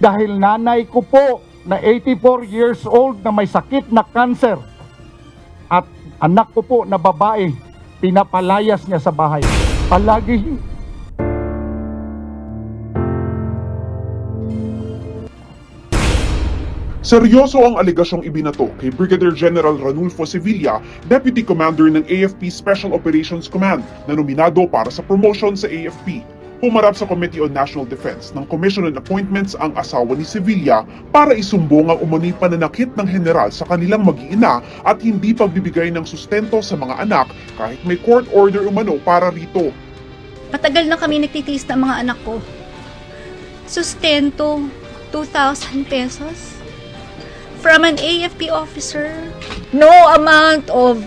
Dahil nanay ko po na 84 years old na may sakit na cancer at anak ko po na babae, pinapalayas niya sa bahay. Palagi Seryoso ang aligasyong ibinato kay Brigadier General Ranulfo Sevilla, Deputy Commander ng AFP Special Operations Command na nominado para sa promotion sa AFP. Pumarap sa Committee on National Defense ng Commission on Appointments ang asawa ni Sevilla para isumbong ang umano'y pananakit ng general sa kanilang mag-iina at hindi pagbibigay ng sustento sa mga anak kahit may court order umano para rito. Matagal na kami nagtitiis ng mga anak ko. Sustento, 2,000 pesos. From an AFP officer. No amount of,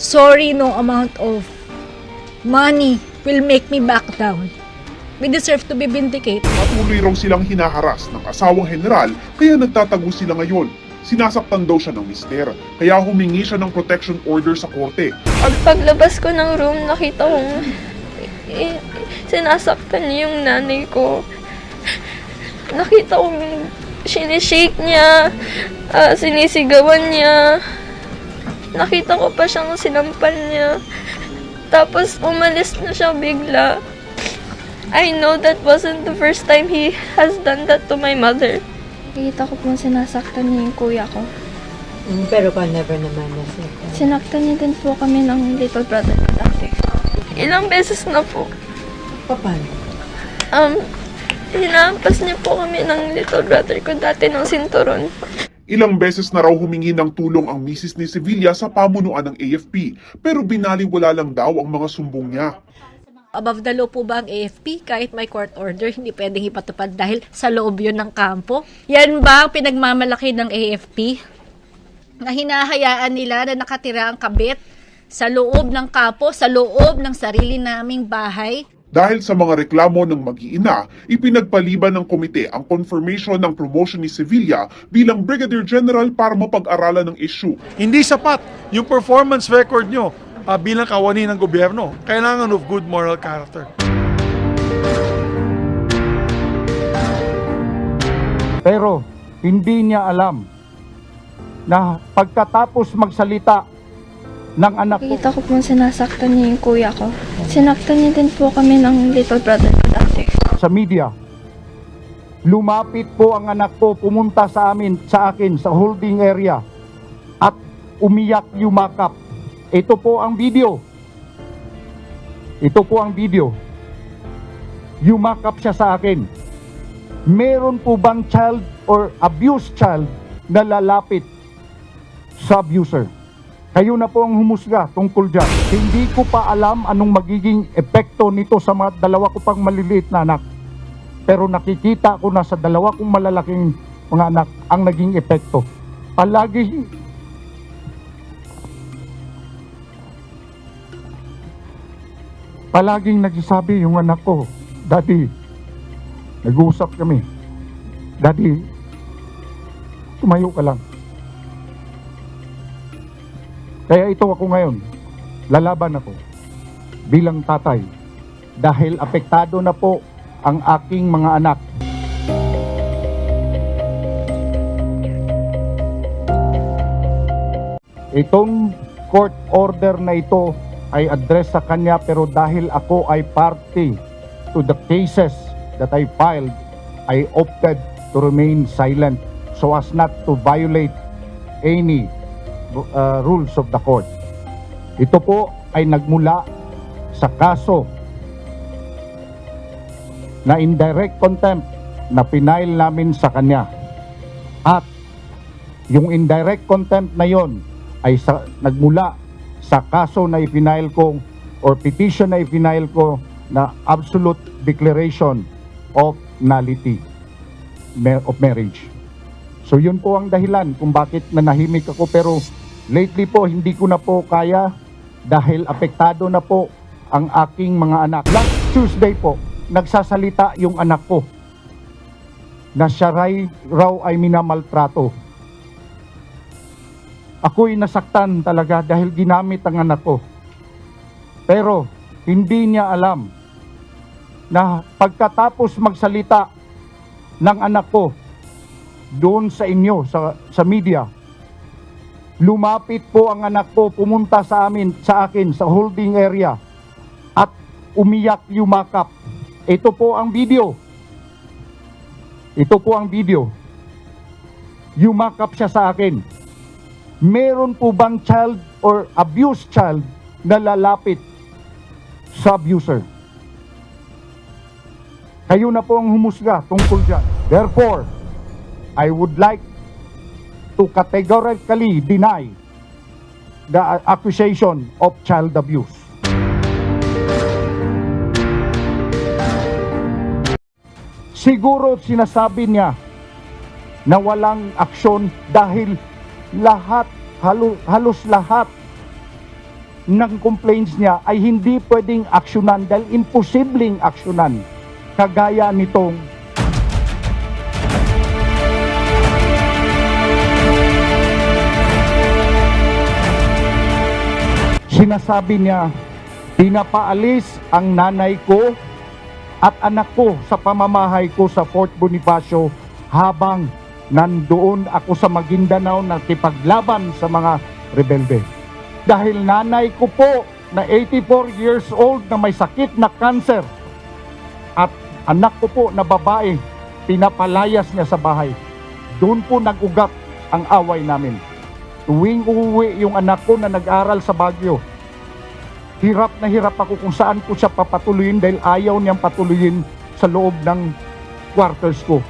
sorry, no amount of money will make me back down. We deserve to be vindicated. Patuloy raw silang hinaharas ng asawang general kaya nagtatago sila ngayon. Sinasaktan daw siya ng mister, kaya humingi siya ng protection order sa korte. At Paglabas ko ng room, nakita kong eh, sinasaktan niya yung nanay ko. Nakita kong sinishake niya, ah, sinisigawan niya. Nakita ko pa siyang sinampal niya. Tapos umalis na siya bigla. I know that wasn't the first time he has done that to my mother. Nakita ko pong sinasaktan niya yung kuya ko. Mm, Pero ka never naman nasaktan. Sinaktan niya din po kami ng little brother ko dati. Ilang beses na po. Paano? Um, hinampas niya po kami ng little brother ko dati ng sinturon. Ilang beses na raw humingi ng tulong ang misis ni Sevilla sa pamunuan ng AFP, pero binaliwala lang daw ang mga sumbong niya. Above the law po ba ang AFP? Kahit may court order, hindi pwedeng ipatupad dahil sa loob yun ng kampo? Yan ba ang pinagmamalaki ng AFP? Na hinahayaan nila na nakatira ang kabit sa loob ng kampo, sa loob ng sarili naming bahay? Dahil sa mga reklamo ng mag-iina, ipinagpaliban ng komite ang confirmation ng promotion ni Sevilla bilang Brigadier General para mapag-aralan ng issue. Hindi sapat yung performance record nyo ah, bilang kawani ng gobyerno. Kailangan of good moral character. pero hindi niya alam na pagkatapos magsalita ng anak ko Nakita ko pong sinasaktan niya yung kuya ko. Sinaktan niya din po kami ng little brother ko dati. sa media. Lumapit po ang anak ko, pumunta sa amin, sa akin, sa holding area at umiyak yumakap. Ito po ang video. Ito po ang video. Yumakap siya sa akin. Meron po bang child or abused child na lalapit sa abuser? Kayo na po ang humusga tungkol dyan. Hindi ko pa alam anong magiging epekto nito sa mga dalawa ko pang maliliit na anak. Pero nakikita ko na sa dalawa kong malalaking mga anak ang naging epekto. Palagi Palaging nagsasabi yung anak ko, Daddy, nag-uusap kami. Daddy, tumayo ka lang. Kaya ito ako ngayon, lalaban ako bilang tatay dahil apektado na po ang aking mga anak. Itong court order na ito ay address sa kanya pero dahil ako ay party to the cases that I filed, I opted to remain silent so as not to violate any uh, rules of the court. Ito po ay nagmula sa kaso na indirect contempt na pinail namin sa kanya. At yung indirect contempt na yon ay sa, nagmula sa kaso na ipinail ko or petition na ipinail ko na absolute declaration of nullity of marriage. So yun po ang dahilan kung bakit nanahimik ako pero lately po hindi ko na po kaya dahil apektado na po ang aking mga anak. Last Tuesday po, nagsasalita yung anak ko na siya raw ay minamaltrato. Ako'y nasaktan talaga dahil ginamit ang anak ko. Pero hindi niya alam na pagkatapos magsalita ng anak ko, doon sa inyo, sa, sa media. Lumapit po ang anak ko, pumunta sa amin, sa akin, sa holding area at umiyak yumakap. Ito po ang video. Ito po ang video. Yumakap siya sa akin. Meron po bang child or abused child na lalapit sa abuser? Kayo na po ang humusga tungkol dyan. Therefore, I would like to categorically deny the accusation of child abuse. Siguro sinasabi niya na walang aksyon dahil lahat, halo, halos lahat ng complaints niya ay hindi pwedeng aksyonan dahil imposibleng aksyonan kagaya nitong sinasabi niya pinapaalis ang nanay ko at anak ko sa pamamahay ko sa Fort Bonifacio habang nandoon ako sa Maguindanao nakipaglaban sa mga rebelde. Dahil nanay ko po na 84 years old na may sakit na cancer at anak ko po na babae pinapalayas niya sa bahay. Doon po nag-ugat ang away namin. Tuwing uuwi yung anak ko na nag-aral sa Baguio, hirap na hirap ako kung saan ko siya papatuloyin dahil ayaw niyang patuloyin sa loob ng quarters ko.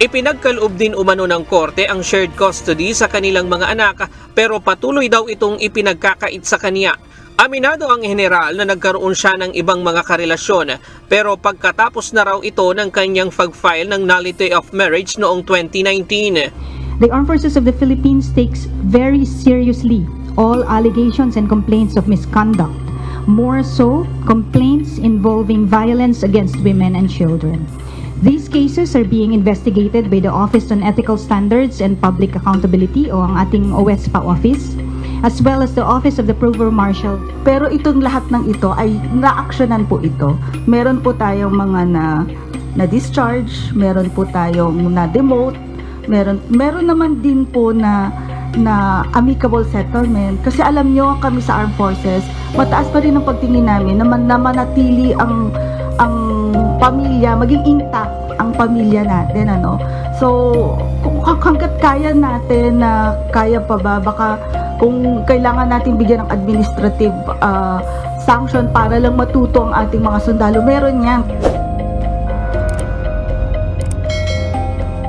Ipinagkaloob din umano ng korte ang shared custody sa kanilang mga anak pero patuloy daw itong ipinagkakait sa kanya. Aminado ang general na nagkaroon siya ng ibang mga karelasyon pero pagkatapos na raw ito ng kanyang pag-file ng nullity of marriage noong 2019. The Armed Forces of the Philippines takes very seriously all allegations and complaints of misconduct, more so complaints involving violence against women and children. These cases are being investigated by the Office on Ethical Standards and Public Accountability o ang ating OESPA office as well as the Office of the Provost Marshal. Pero itong lahat ng ito ay na-actionan po ito. Meron po tayong mga na na-discharge, meron po tayong na-demote, meron meron naman din po na na amicable settlement kasi alam nyo kami sa armed forces mataas pa rin ang pagtingin namin na, man, na manatili ang ang pamilya maging intact ang pamilya natin ano? So kung hanggat kaya natin na kaya pa ba baka kung kailangan natin bigyan ng administrative ah, sanction para lang matuto ang ating mga sundalo meron yan